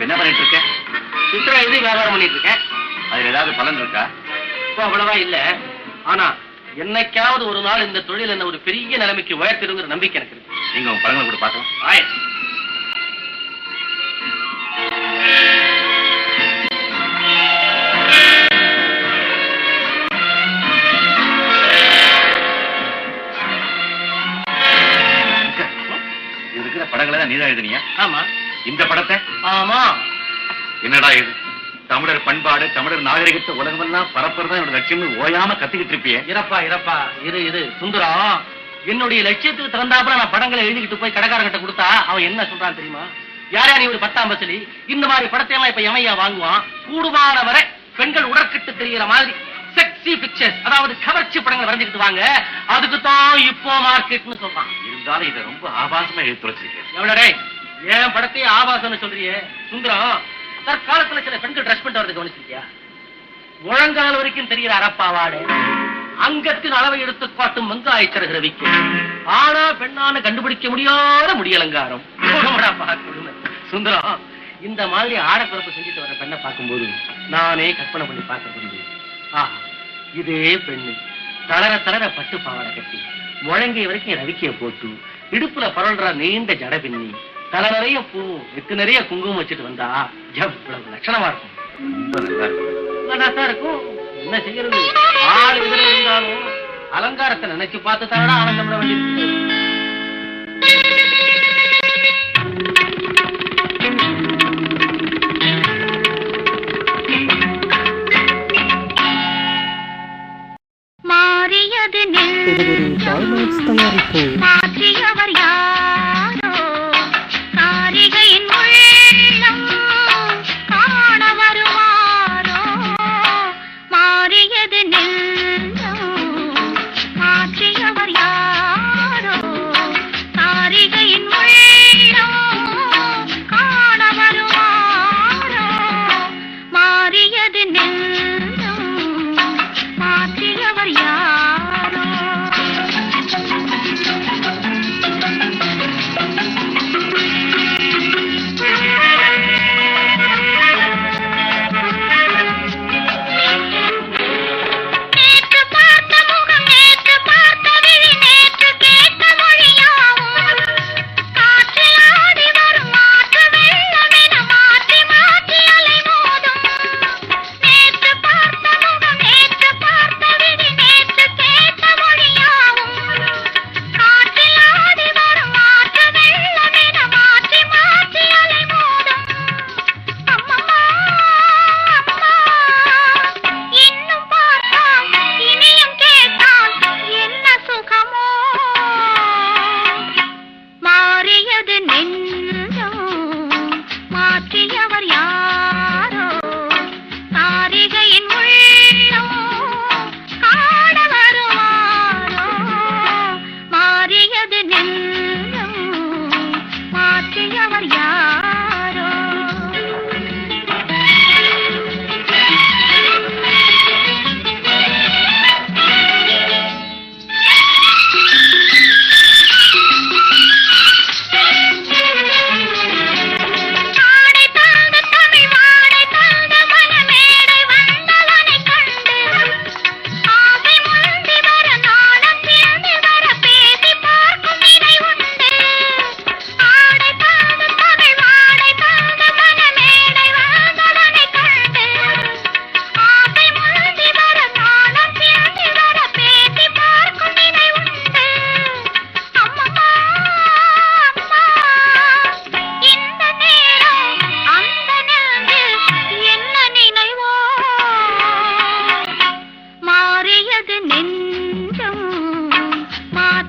என்ன பண்ணிட்டு இருக்க சித்திரை எழுதி வியாபாரம் பண்ணிட்டு இருக்கேன் அதுல ஏதாவது பலன் இருக்கா? இப்போ அவ்வளவா இல்ல. ஆனா என்னைக்காவது ஒரு நாள் இந்த தொழில் என்ன ஒரு பெரிய நிலைமைக்கு உயர்த்திடுங்கிற நம்பிக்கை எனக்கு இருக்கு. நீங்க உங்க பழங்களை கூட பார்த்தோம் ஆய். இருக்கிற படங்களை தான் நீதான் எழுதுனியா ஆமா. இந்த படத்தை? ஆமா. என்னடா இது? தமிழர் பண்பாடு தமிழர் நாகரிகத்தை உலகமெல்லாம் பரப்புறதா என்னோட லட்சியம்னு ஓயாம கத்திக்கிட்டு இருப்பியே. இறப்பா இறப்பா இரு இரு. சுந்தரம் என்னுடைய லட்சியத்துக்கு திறந்தாப்புல நான் படங்களை எழுதிக்கிட்டு போய் கடைக்காரங்கிட்ட கொடுத்தா அவன் என்ன சொல்றான் தெரியுமா? யார் யார் ஒரு பத்தாம் பசலி இந்த மாதிரி படத்தை எல்லாம் இப்ப எமையா வாங்குவான். கூடுமான வரை பெண்கள் உடற்கிட்டு தெரிகிற மாதிரி செக்ஸி பிக்சர்ஸ் அதாவது கவர்ச்சி படங்களை வரைஞ்சுக்கிட்டு வாங்க. அதுக்கு தான் இப்போ மார்க்கெட்னு சொல்றான். இருந்தாலும் இதை ரொம்ப ஆபாசமா எழுதி தொலைச்சிருக்கேன் எவ்வளவு ஏன் படத்தையே ஆபாசம்னு சொல்றியே? சுந்தரம் தற்காலத்துல சில பெண்கள் ட்ரெஸ் பண்ணிட்டு வரது கவனிச்சிருக்கியா? முழங்கால் வரைக்கும் தெரிகிற அரப்பாவாடு அங்கத்தின் அளவை எடுத்து காட்டும் வெங்காய சிறகு ரவிக்கு ஆனா பெண்ணான கண்டுபிடிக்க முடியாத முடியலங்காரம். சுந்தரம் இந்த மாதிரி ஆடப்பிறப்பு செஞ்சுட்டு வர பெண்ணை பார்க்கும்போது நானே கற்பனை பண்ணி பார்க்க முடியுது ஆஹ் இதே பெண்ணு. தளர தளர பட்டு பாவாடை கட்டி முழங்கை வரைக்கும் ரவிக்கைய போட்டு இடுப்புல பரல்ற நீண்ட ஜட பின்னி தலை நிறைய பூ நெத்து நிறைய குங்குமம் வச்சுட்டு வந்தா எவ்வளவு லட்சணமா இருக்கும். நல்லாதான் என்ன செய்யறது? ஆள் எதிர இருந்தாலும் அலங்காரத்தை நினைச்சு பார்த்து தான் ஆனந்தம் பட வேண்டியிருக்கு மாறியது நெஞ்சம் மாற்றியவர் மாறியது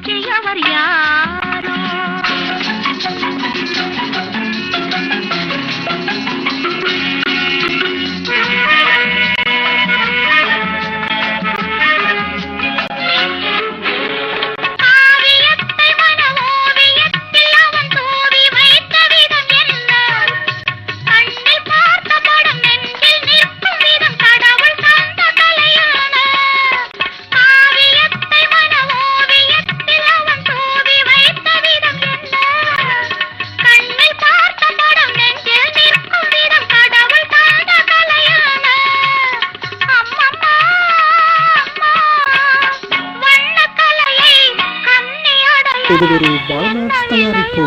వచ్చి ఎవరియా இது ஒரு பாலநாட் தயாரிப்பு.